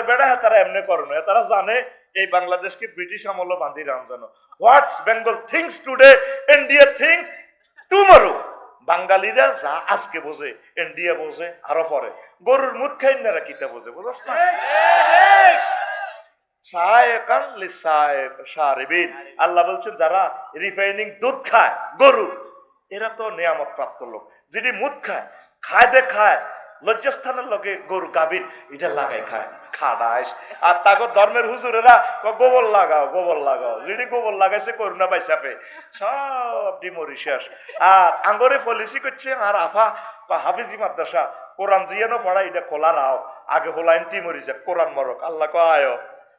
নেপালের বেড়া হ্যাঁ তারা এমনি করে না। তারা জানে এই বাংলাদেশকে ব্রিটিশ আমল বান্ধি রাম জানো what's Bengal thinks today India thinks tomorrow বাঙালিরা যা আজকে বোঝে ইন্ডিয়া বোঝে আরও পরে। গরুর মুখ খাই না কিতা বোঝে বুঝাস না? আল্লাহ বলছেন যারা রিফাইনিং দুধ খায় গরু এরা তো নিয়ামত প্রাপ্ত লোক। যিনি মুদ খায় খায় দে খায় লজ্জাস্থানের লগে গরু গাভীর এটা লাগাই খায়, খাডাইস। আর তাকে ধর্মের হুজুরেরা গোবর লাগাও গোবর লাগাও। যিনি গোবর লাগাইছে করুণা পাইসাপে সব ডিমরিশাস আর আঙ্গরে পলিসি করছে, আর আফা হাফিজি মাদ্রাসা, কোরআন জিয়ানো পড়া এটা খোলা রাও। আগে হোলাইন টিমরি যাক, কোরআন মরক। আল্লাহ কয়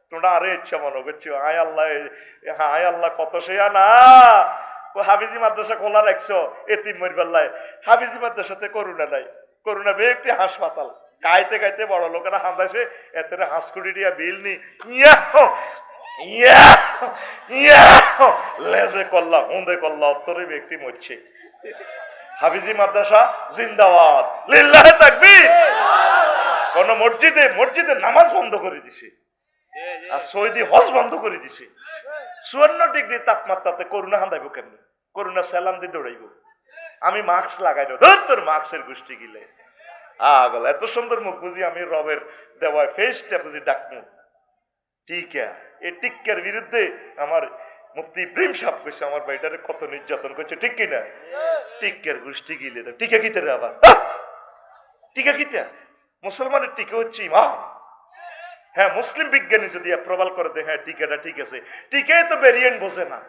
তোমরা আরে ইচ্ছা মনে করছ, আয় আল্লাহ এ- আয় আল্লাহ, কত সেয়া না। হাফিজি মাদ্রাসা খোলা রাখছো এতিম মরিবাল্লায় হাফিজি মাদ্রাসাতে করুণা নাই। করুণা বে একটি হাসপাতাল। গাইতে গাইতে বড় লোকেরা হামদাইছে এতে হাঁস কুড়ি দিয়া বিল নি। ইয়া ইয়া ইয়া লেজে কল্লা হুঁদে কল্লা উত্তরে ব্যক্তি মরছে। হাফিজি মাদ্রাসা, জিন্দাবাদ। লিল্লাহে তাকবীর। কোন মসজিদে মসজিদে নামাজ বন্ধ করে দিছে। আর সৌদি হজ বন্ধ করে দিছে। চুয়ান্ন ডিগ্রি তাপমাত্রাতে করোনা হান্দাইব কেমন? করোনা স্যালাম দিয়ে দৌড়াইব। আমি মাস্ক লাগাই না ধর তোর মাস্কের গোষ্ঠী গিলে। আগল এত সুন্দর মুখ বুঝি আমি রবের দেওয়ায় ফেসটা বুঝি ডাকমু। টিকা এই টিক্কার বিরুদ্ধে আমার মুফতি প্রেম সাপ কইছে, আমার ভাইটারে কত নির্যাতন করছে, ঠিক কিনা? টিক্কার গোষ্ঠী গিলে তো টিকা কিতে আবার? টিকা কিতা? মুসলমানের টিকা হচ্ছে ইমান হ্যাঁ মুসলিম বিজ্ঞানী যদি প্রবাল করে দেয় হ্যাঁ টিকাটা ঠিক আছে। টিকায় তো ভেরিয়েন্ট বোঝে না।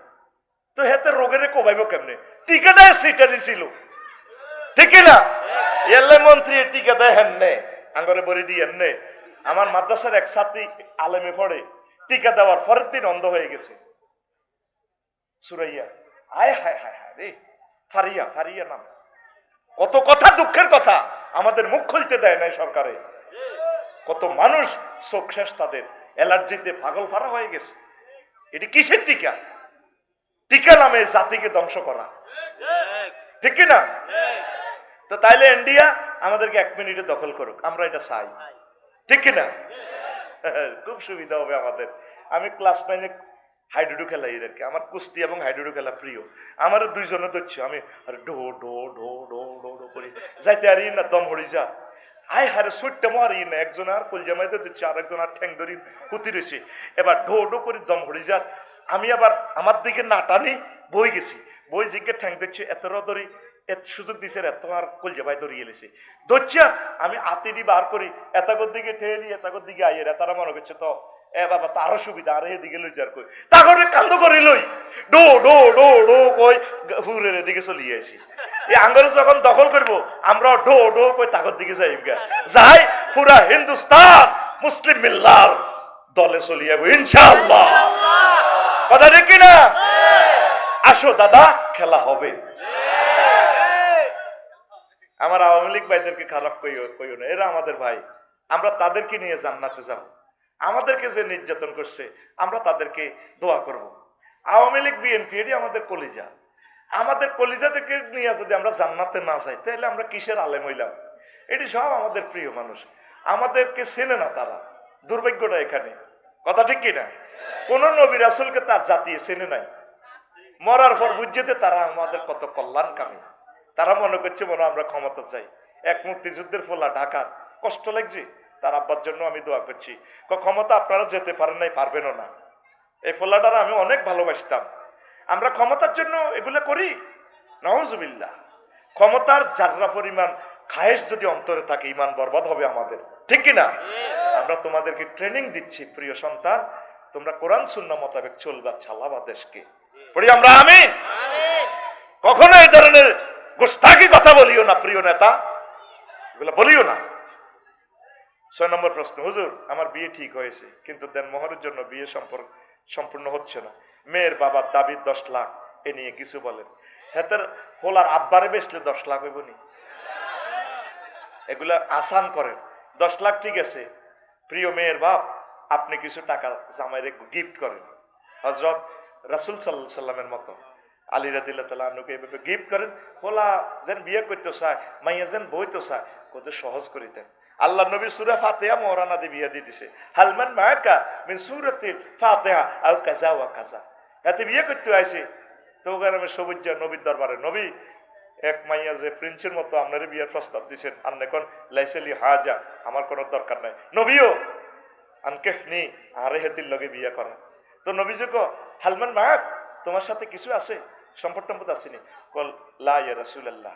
তো হেতে রোগের কোবাইব কেমনে? টিকা দেয় সিটারি ছিল ঠিক না? এলে মন্ত্রী টিকা দেয় হেননে, আঙ্গরে বলি দিয়ে নে আমার মাদ্রাসার এক ছাত্রী আলেমে পড়ে, টিকা দেওয়ার পরের দিন অন্ধ হয়ে গেছে। সুরাইয়া, আয়, হায় হায় হায় রে। ফারিয়া ফারিয়া নাম। কত কথা দুঃখের কথা, আমাদের মুখ খুলতে দেয় নাই সরকারে। কত মানুষ চোখ শেষ তাদের, অ্যালার্জিতে পাগল ফারা হয়ে গেছে। এটি কিসের টিকা? টিকা নামে জাতিকে ধ্বংস করা। ঠিক না তো তাইলে ইন্ডিয়া আমাদেরকে এক মিনিটে দখল করুক, আমরা এটা চাই। ঠিক না খুব সুবিধা হবে আমাদের। আমি ক্লাস নাইনে হাইডুডু খেলা, এদেরকে। আমার কুস্তি এবং হাইডুডু খেলা প্রিয়। আমারও দুইজনে ধরছে। আমি ডো ডো ডো ডো ডো ডো করি। যাইতে আর না, দম হরি যা। আয় হারে সুইটটা মারি না। একজন আর কলজা মাইতে দিচ্ছে আর একজন আর ঠ্যাং ধরি কুতি রয়েছে এবার ঢো ঢো করে, দম হরি যার আমি আবার আমার দিকে না টানি, বই গেছি। বই জিকে ঠ্যাং দিচ্ছে এত ধরি, এত সুযোগ দিছে এত আর কলজা ভাই ধরিয়ে এলেছে দরজা আমি আতিনি বার করি, এতাগর দিকে ঠেলি, এতাগর দিকে আইয়ের তারা মনে করছে তো, এ বাবা তারও সুবিধা, আর এদিকে লই যার কই। তাগরে কান্দ করে লই, ডো ডো ডো ডো কই, হুরের এদিকে চলি আইছি। এই আঙ্গরে যখন দখল করব, আমরা ডো ডো কই তাগর দিকে যাই গা। যাই পুরা হিন্দুস্তান, মুসলিম মিল্লার দলে চলি যাব ইনশাআল্লাহ। কথা ঠিক না আসো, দাদা, খেলা হবে। আমার আওয়ামী লীগ ভাইদেরকে খারাপ কইও কইও না। এরা আমাদের ভাই। আমরা তাদেরকে নিয়ে জান্নাতে যাব। আমাদেরকে যে নির্যাতন করছে, আমরা তাদেরকে দোয়া করব। আওয়ামী লীগ, বিএনপি এটি আমাদের কলিজা। আমাদের কলিজাদেরকে নিয়ে যদি আমরা জান্নাতে না যাই, তাহলে আমরা কিসের আলেম হইলাম? এটি সব আমাদের প্রিয় মানুষ। আমাদেরকে চেনে না তারা। দুর্ভাগ্যটা এখানে। কথা ঠিক কিনা? কোন নবী রাসুলকে তার জাতি চেনে নাই। মরার পর বুঝতে তারা আমাদের কত কল্যাণ কামী তারা মনে করছে মনে আমরা ক্ষমতা চাই। এক মুক্তিযুদ্ধের ফোলা ঢাকার। কষ্ট লাগছে? তার আব্বার জন্য আমি দোয়া করছি। ক্ষমতা আপনারা যেতে পারেন নাই, পারবেনও না। এই ফোলাটার আমি অনেক ভালোবাসতাম। আমরা ক্ষমতার জন্য এগুলো করি? নওয়াজবিল্লা ক্ষমতার যার্রা পরিমাণ খায়েশ যদি অন্তরে থাকে, ইমান বরবাদ হবে আমাদের। ঠিক কিনা? আমরা তোমাদেরকে ট্রেনিং দিচ্ছি, প্রিয় সন্তান। তোমরা কোরআন শূন্য মোতাবেক চলবা ছালাবা দেশকে। পড়ি আমরা আমি কখনো এই ধরনের গোস্তাকি কথা বলিও না প্রিয় নেতা। এগুলো বলিও না। ছয় নম্বর প্রশ্ন হুজুর আমার বিয়ে ঠিক হয়েছে কিন্তু দেন মোহরের জন্য বিয়ে সম্পর্ক সম্পূর্ণ হচ্ছে না। মেয়ের বাবার দাবির দশ লাখ এ নিয়ে কিছু বলেন। হেতের হোলার আব্বারে বেচলে দশ লাখ হইব নি। এগুলা আসান করেন। দশ লাখ ঠিক আছে প্রিয় মেয়ের বাপ আপনি কিছু টাকা জামাইরে গিফট করেন। হজরত রাসুল সাল্লাহ সাল্লামের মতো। আলী রাদিল্লা তালা আনুকে এভাবে গিফট করেন, হোলা, যেন বিয়ে করতে চায়, মাইয়া যেন বইতে চায়, কত সহজ করে দেন। আল্লাহ নবী সুরা ফাতেহা মহারানা বিয়া দিয়ে দিছে। হালমান মায়াকা মিন সুরতি ফাতেহা, আও কাজা ওয়া কাজা এতে বিয়ে করতে আইছে। তো আমি সবুজ নবীর দরবারে, নবী, এক মাইয়া যে ফ্রেঞ্চের মতো আপনার বিয়ের প্রস্তাব দিছেন আপনি এখন লাইসেলি হাজা, আমার কোনো দরকার নাই। নবীও আনকে নি আরে হেতির লগে বিয়ে করা তো নবী যে ক হালমান মায়াক তোমার সাথে কিছু আছে? সম্পদ টম্পদ আসেনি কল, লা ইয়া রাসূলুল্লাহ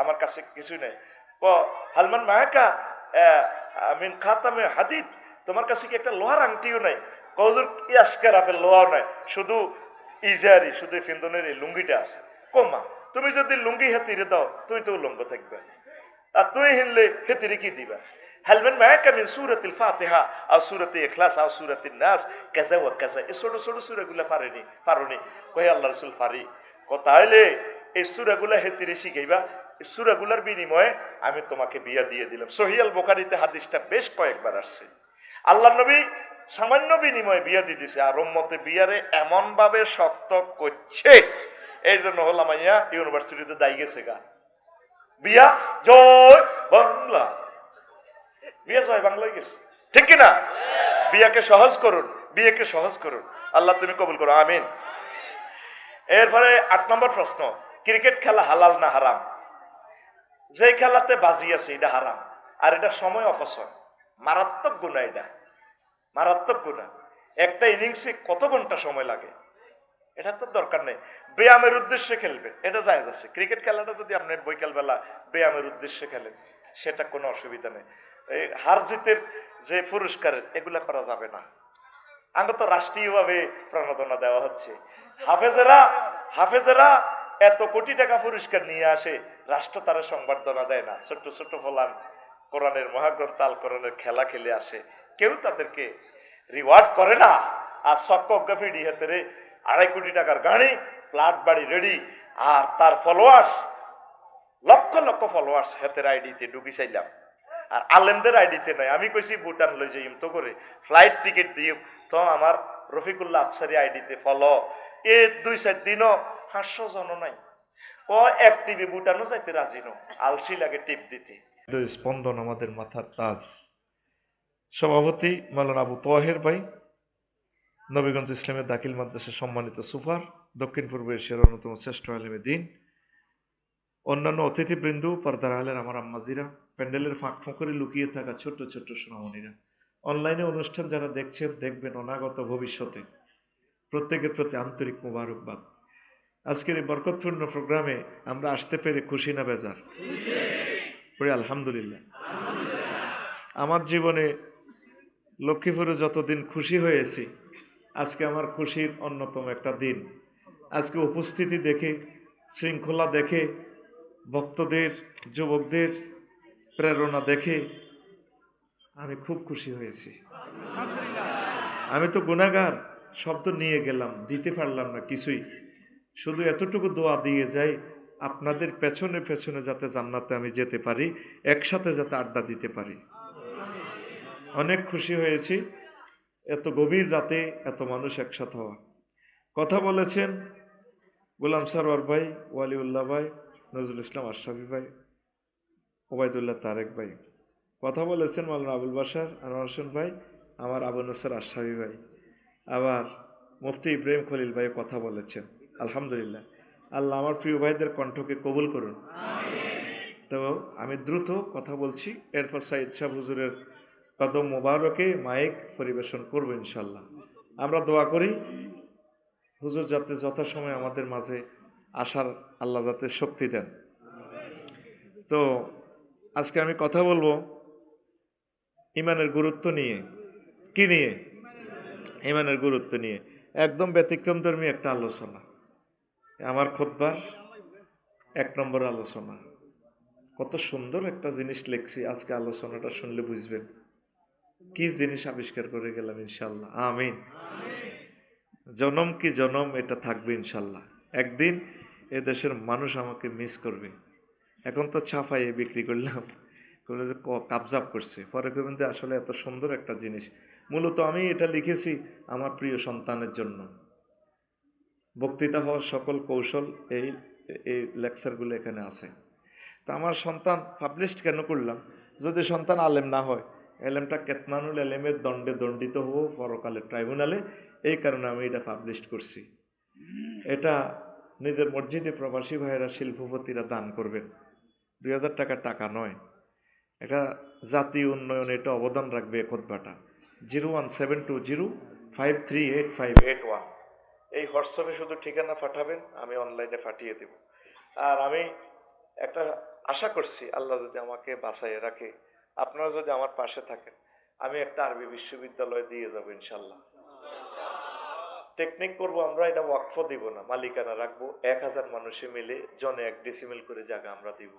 আমার কাছে কিছুই নাই। ক হালমান মায়াকা আমিন খাতামে হাদিদ তোমার কাছে কি একটা লোহার আংটিও নাই? কজুর ইয়াসকার আপেল লোহাও নাই। শুধু ইজারি শুধু ফিন্দনের এই লুঙ্গিটা আছে। কমা তুমি যদি লুঙ্গি হেতিরে দাও তুই তো উলঙ্গ থাকবে আর তুই হিনলে হেতিরে কি দিবা? হেলমেন মায়াকা মিন সুরাতিল ফাতিহা আও সুরাতি ইখলাস আও সুরাতিন নাস কাজা ওয়া কাজা এই ছোট ছোট সূরাগুলা পারেনি পারোনি কই আল্লাহ রাসূল ফারি ক তাইলে এই সূরাগুলা হেতিরে শিখাইবা এই সূরাগুলার বিনিময়ে আমি তোমাকে বিয়া দিয়ে দিলাম। সহিয়াল বোখারিতে হাদিসটা বেশ কয়েকবার আসছে। আল্লাহ নবী সামান্য বিনিময়ে বিয়া দিয়ে দিছে। আর উম্মতে বিয়ারে এমন ভাবে শক্ত করছে। এই জন্য হলাম ইউনিভার্সিটিতে দায়ী গেছে গা। বিয়া জয় বাংলা। বিয়ে জয় বাংলায় গেছে ঠিক কিনা? বিয়াকে সহজ করুন, বিয়েকে সহজ করুন। আল্লাহ তুমি কবুল করো, আমিন। এরপরে আট নম্বর প্রশ্ন, ক্রিকেট খেলা হালাল না হারাম? যে খেলাতে বাজি আছে, এটা হারাম। আর এটা সময় অপচয়। মারাত্মক গুণা এটা। মারাত্মক গুণা। একটা ইনিংসে কত ঘণ্টা সময় লাগে? এটা তো দরকার নেই। ব্যায়ামের উদ্দেশ্যে খেলবেন এটা জায়েজ আছে। ক্রিকেট খেলাটা যদি আপনি বৈকালবেলা ব্যায়ামের উদ্দেশ্যে খেলেন, সেটা কোনো অসুবিধা নেই। এই হার জিতের যে পুরস্কার, এগুলা করা যাবে না। আগে তো রাষ্ট্রীয়ভাবে প্রণোদনা দেওয়া হচ্ছে। হাফেজেরা হাফেজেরা এত কোটি টাকা পুরস্কার নিয়ে আসে, রাষ্ট্র তারা সংবর্ধনা দেয় না। ছোট্ট ছোট্ট ফলান কোরআনের মহাগ্রন্থ আল কোরআনের খেলা খেলে আসে। কেউ তাদেরকে রিওয়ার্ড করে না। আর সক্ক গফিডি হাতেরে আড়াই কোটি টাকার গাড়ি, ফ্ল্যাট, বাড়ি রেডি আর তার ফলোয়ার্স লক্ষ লক্ষ ফলোয়ার্স হাতের আইডিতে ঢুকি চাইলাম। আর আলেমদের আইডিতে নয় আমি কইছি ভুটান লই যাইম, তো করে ফ্লাইট টিকিট দিও তো আমার রফিকুল্লাহ আফসারি আইডিতে ফলো। এ দুই চার দিনও হাস্য জন নাই। ও এক টিভি ভুটানও যাইতে রাজি নো আলসি লাগে টিপ দিতে। স্পন্দন আমাদের মাথার তাজ। সভাপতি মালান আবু তোয়াহের ভাই, নবীগঞ্জ ইসলামের দাখিল মাদ্রাসা সম্মানিত সুফার, দক্ষিণ পূর্ব এশিয়ার অন্যতম শ্রেষ্ঠ আলেমে দিন। অন্যান্য অতিথিবৃন্দ পর্দার আমার আম্মাজিরা। প্যান্ডেলের ফাঁক ফোঁকরে লুকিয়ে থাকা ছোট্ট ছোট্ট সোনামণিরা। অনলাইনে অনুষ্ঠান যারা দেখছেন দেখবেন অনাগত ভবিষ্যতে। প্রত্যেকের প্রতি আন্তরিক মোবারকবাদ। আজকের এই বরকতপূর্ণ প্রোগ্রামে আমরা আসতে পেরে খুশি না বেজার? পড়ি আলহামদুলিল্লাহ। আমার জীবনে লক্ষ্মীপুরে যতদিন খুশি হয়েছি, আজকে আমার খুশির অন্যতম একটা দিন। আজকে উপস্থিতি দেখে, শৃঙ্খলা দেখে ভক্তদের, যুবকদের প্রেরণা দেখে আমি খুব খুশি হয়েছি। আমি তো গুণাগার, শব্দ নিয়ে গেলাম, দিতে পারলাম না কিছুই। শুধু এতটুকু দোয়া দিয়ে যাই, আপনাদের পেছনে পেছনে যাতে জান্নাতে আমি যেতে পারি, একসাথে যাতে আড্ডা দিতে পারি। অনেক খুশি হয়েছি। এত গভীর রাতে এত মানুষ একসাথে হওয়া। কথা বলেছেন গোলাম সারওয়ার ভাই, ওয়ালিউল্লাহ ভাই নজরুল ইসলাম আশরাফি ভাই ওবায়দুল্লাহ তারেক ভাই। কথা বলেছেন মাওলানা আবুল বাসার আনোয়ার হোসেন ভাই আমার আবু নসর আশরাফি ভাই। আবার মুফতি ইব্রাহিম খলিল ভাই কথা বলেছেন আলহামদুলিল্লাহ। আল্লাহ আমার প্রিয় ভাইদের কণ্ঠকে কবুল করুন। তো আমি দ্রুত কথা বলছি এরপর সাইদ শাহ হুজুরের কদম মোবারকে মাইক পরিবেশন করব ইনশাল্লাহ আমরা দোয়া করি হুজুর যাতে যথাসময় আমাদের মাঝে আসার আল্লাহ যাতে শক্তি দেন। তো আজকে আমি কথা বলব ইমানের গুরুত্ব নিয়ে। কি নিয়ে? ইমানের গুরুত্ব নিয়ে। একদম ব্যতিক্রম ধর্মী একটা আলোচনা। আমার খোদবার এক নম্বর আলোচনা। কত সুন্দর একটা জিনিস লিখছি আজকে আলোচনাটা শুনলে বুঝবেন। কি জিনিস আবিষ্কার করে গেলাম ইনশাল্লাহ। আমিন। জনম কি জনম এটা থাকবে ইনশাল্লাহ। একদিন এ দেশের মানুষ আমাকে মিস করবে। এখন তো ছাপাইয়ে বিক্রি করলাম। করে যে কাবজাব করছে। পরে যে আসলে এত সুন্দর একটা জিনিস। মূলত আমি এটা লিখেছি আমার প্রিয় সন্তানের জন্য। বক্তৃতা হওয়ার সকল কৌশল এই এই লেকচারগুলো এখানে আছে। তা আমার সন্তান পাবলিশড কেন করলাম? যদি সন্তান আলেম না হয়, এলেমটা কেতমানুল এলেমের দণ্ডে দণ্ডিত হব পরকালের ট্রাইব্যুনালে এই কারণে আমি এটা পাবলিশ করছি। এটা নিজের মসজিদে প্রবাসী ভাইয়েরা শিল্পপতিরা দান করবেন। দুই হাজার টাকার টাকা নয়। এটা জাতি উন্নয়নে এটা অবদান রাখবে এ খোদবাটা। Zero one seven two zero five three eight five eight one. এই হোয়াটসঅ্যাপে শুধু ঠিকানা পাঠাবেন, আমি অনলাইনে পাঠিয়ে দেব। আর আমি একটা আশা করছি, আল্লাহ যদি আমাকে বাঁচাইয়ে রাখে, আপনারা যদি আমার পাশে থাকেন, আমি একটা আরবি বিশ্ববিদ্যালয় দিয়ে যাব ইনশাল্লাহ। টেকনিক করব আমরা এটা ওয়াকফ দিব না। মালিকানা রাখব। এক হাজার মানুষে মিলে জনে এক ডিসিমেল করে জায়গা আমরা দিব।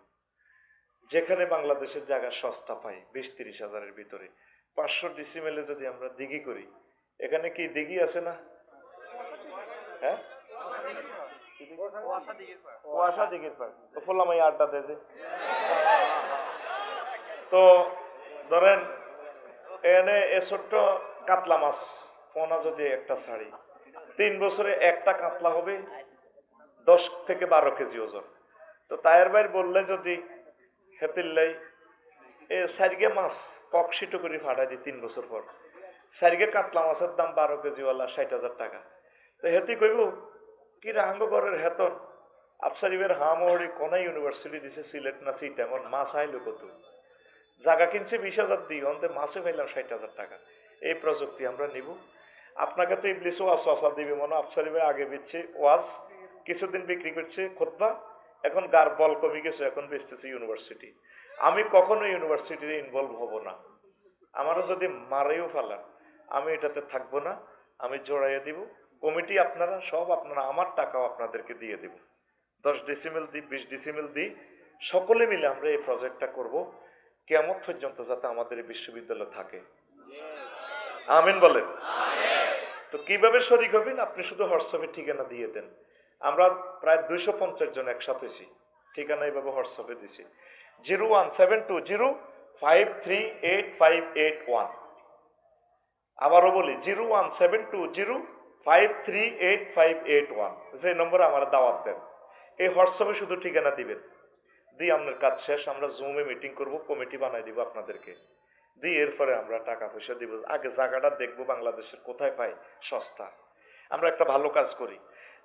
যেখানে বাংলাদেশের জায়গা সস্তা পাই বিশ তিরিশ হাজারের ভিতরে। পাঁচশো ডিসিমেলে যদি আমরা দিঘি করি এখানে কি দিঘি আছে না? হ্যাঁ? কুয়াশা দিঘির আড্ডা দেছে তো ধরেন এনে এ ছোট্ট কাতলা মাছ পোনা যদি একটা ছাড়ি তিন বছরে একটা কাতলা হবে, দশ থেকে বারো কেজি ওজন। তো তায়ের ভাই বললে যদি হেতিল্লাই এ সারিগে মাছ ককশিটো করে ফাটাই দিই তিন বছর পর। সারিগে কাতলা মাছের দাম বারো কেজিওয়ালা ষাট হাজার টাকা। তো হেতি কইব, কি রাহাঙ্গ ঘরের হেতন? আফসারিবের হামহরি কোনা ইউনিভার্সিটি দিছে, সিলেট না সিট, এমন মাছ আইলো কত? জায়গা কিনছে বিশ হাজার দিই অন্তে মাছে পাইলাম ষাট হাজার টাকা। এই প্রযুক্তি আমরা নিব। আপনাকে তো ইবলিস ওয়াজ ওয়াসা দিবে মনে আফসারিবে আগে বিচ্ছে ওয়াজ, কিছুদিন বিক্রি করছে খোদবা এখন গার বল কমে গেছে, এখন বেচতেছে ইউনিভার্সিটি। আমি কখনো ইউনিভার্সিটিতে ইনভলভ হব না। আমারও যদি মারেও ফেলান আমি এটাতে থাকব না, আমি জড়াইয়ে দিব। কমিটি আপনারা, সব আপনারা, আমার টাকাও আপনাদেরকে দিয়ে দেব। দশ ডিসিমেল দিই বিশ ডিসিমেল দিই সকলে মিলে আমরা এই প্রজেক্টটা করব। কেমন পর্যন্ত যাতে আমাদের এই বিশ্ববিদ্যালয় থাকে। আমিন বলেন। তো কীভাবে শরিক হবেন? আপনি শুধু হোয়াটসঅ্যাপে ঠিকানা দিয়ে দেন। আমরা প্রায় দুইশো পঞ্চাশ জন একসাথে হয়েছি। ঠিকানা এইভাবে হোয়াটসঅ্যাপে দিছি zero one seven two zero five three eight five eight one. আবারও বলি, zero one seven two zero five three eight five eight one. যে নম্বরে আমার দাওয়াত দেন। এই হোয়াটসঅ্যাপে শুধু ঠিকানা দিবেন। দিয়ে আপনার কাজ শেষ, আমরা জুমে মিটিং করব, কমিটি বানাই দিব আপনাদেরকে। দিয়ে এরপরে আমরা টাকা পয়সা দিব। আগে জায়গাটা দেখব বাংলাদেশের কোথায় পাই সস্তা। আমরা একটা ভালো কাজ করি।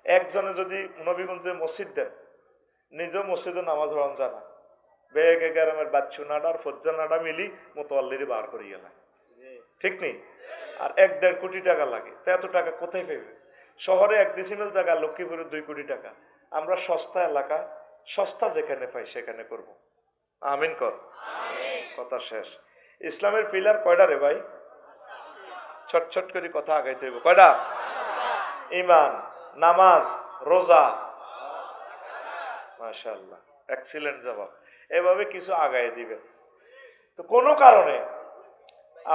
একজনে যদি নবীগঞ্জে মসজিদ দেন নিজেও মসজিদে নামাজ হরণ জানা বেগ গ্রামের বাচ্চু নাডা আর ফজ্জা নাডা মিলি মোতোয়াল্লিরি বার করি গেলাম ঠিক নেই আর এক দেড় কোটি টাকা লাগে। তো এত টাকা কোথায় পাইবে? শহরে এক ডিসিমেল জায়গা লক্ষ্মীপুরে দুই কোটি টাকা। আমরা সস্তা এলাকা সস্তা যেখানে পাই সেখানে করব। আমিন কর। কথা শেষ। ইসলামের পিলার কয়টা রে ভাই? ছট ছট করে কথা আগাইতে হইব। কয়টা ইমান নামাজ, রোজা। মাশাল্লাহ এক্সিলেন্ট জবাব। এভাবে কিছু আগায় দিবেন তো কোনো কারণে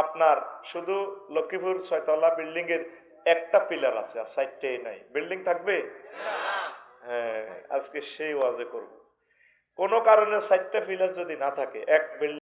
আপনার শুধু লক্ষ্মীপুর ছয়তলা বিল্ডিং এর একটা পিলার আছে, আর সাইডটাই নাই। বিল্ডিং থাকবে? হ্যাঁ আজকে সেই ওয়াজে করব। কোনো কারণে সাইডটা পিলার যদি না থাকে, এক বিল্ডিং